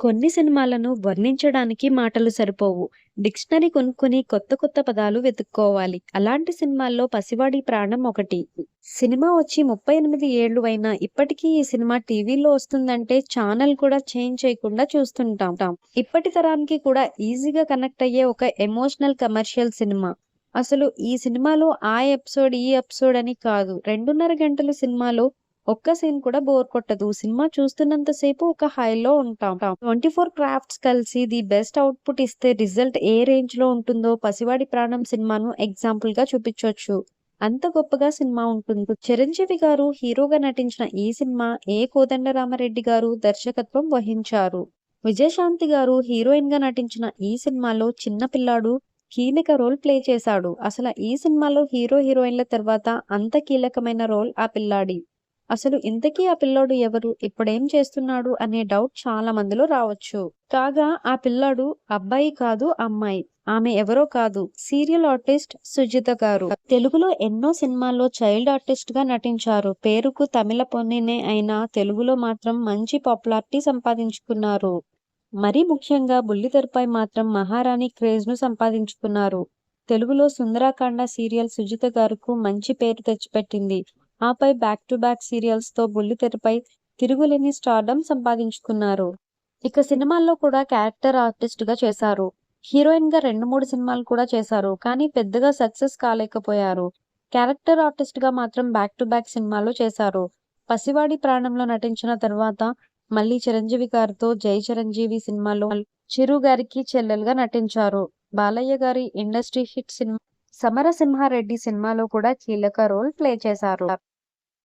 కొన్ని సినిమాలను వర్ణించడానికి మాటలు సరిపోవు. డిక్షనరీ కొనుక్కుని కొత్త కొత్త పదాలు వెతుక్కోవాలి. అలాంటి సినిమాల్లో 'పసివాడి ప్రాణం' ఒకటి. సినిమా వచ్చి 38 ఏళ్ళు అయినా ఇప్పటికీ ఈ సినిమా టీవీలో వస్తుందంటే ఛానల్ కూడా చేంజ్ చేయకుండా చూస్తుంటాం. ఇప్పటి తరానికి కూడా ఈజీగా కనెక్ట్ అయ్యే ఒక ఎమోషనల్ కమర్షియల్ సినిమా. అసలు ఈ సినిమాలో ఆ ఎపిసోడ్, ఈ ఎపిసోడ్ అని కాదు. రెండున్నర గంటల సినిమాలో ఒక్క సీన్ కూడా బోర్ కొట్టదు. సినిమా చూస్తున్నంత సేపు ఒక హైలో ఉంటాం. 24 క్రాఫ్ట్స్ కలిసి ది బెస్ట్ అవుట్పుట్ ఇస్తే రిజల్ట్ ఏ రేంజ్లో ఉంటుందో 'పసివాడి ప్రాణం' సినిమాను ఎగ్జాంపుల్గా చూపించొచ్చు. అంత గొప్పగా సినిమా ఉంటుంది. చిరంజీవి గారు హీరోగా నటించిన ఈ సినిమా ఏ. కోదండరామరెడ్డి గారు దర్శకత్వం వహించారు. విజయశాంతి గారు హీరోయిన్గా నటించిన ఈ సినిమాలో చిన్న పిల్లాడు కీలక రోల్ ప్లే చేశాడు. అసలు ఈ సినిమాలో హీరో హీరోయిన్ల తర్వాత అంత కీలకమైన రోల్ ఆ పిల్లాడి. అసలు ఇంతకీ ఆ పిల్లోడు ఎవరు? ఇప్పుడేం చేస్తున్నాడు? అనే డౌట్ చాలా మందిలో రావచ్చు. కాగా ఆ పిల్లాడు అబ్బాయి కాదు అమ్మాయి. ఆమె ఎవరో కాదు సీరియల్ ఆర్టిస్ట్ సుజిత గారు. తెలుగులో ఎన్నో సినిమాల్లో చైల్డ్ ఆర్టిస్ట్గా నటించారు. పేరుకు తమిళ పొన్నినే అయినా తెలుగులో మాత్రం మంచి పాపులారిటీ సంపాదించుకున్నారు. మరీ ముఖ్యంగా బుల్లితెరపై మాత్రం మహారాణి క్రేజ్ను సంపాదించుకున్నారు. తెలుగులో సుందరాకాండ సీరియల్ సుజిత గారుకు మంచి పేరు తెచ్చిపెట్టింది. ఆపై బ్యాక్ టు బ్యాక్ సీరియల్స్తో బుల్లితెరపై తిరుగులేని స్టార్డమ్ సంపాదించుకున్నారు. ఇక సినిమాల్లో కూడా క్యారెక్టర్ ఆర్టిస్ట్గా చేశారు. హీరోయిన్గా రెండు మూడు సినిమాలు కూడా చేశారు. కానీ పెద్దగా సక్సెస్ కాలేకపోయారు. క్యారెక్టర్ ఆర్టిస్ట్గా మాత్రం బ్యాక్ టు బ్యాక్ సినిమాలు చేశారు. 'పసివాడి ప్రాణంలో' నటించిన తర్వాత మళ్ళీ చిరంజీవి గారితో 'జై చిరంజీవి' సినిమాలో చిరు గారికి చెల్లెలుగా నటించారు. బాలయ్య గారి ఇండస్ట్రీ హిట్ సినిమా 'సమరసింహారెడ్డి' సినిమాలో కూడా కీలక రోల్ ప్లే చేశారు.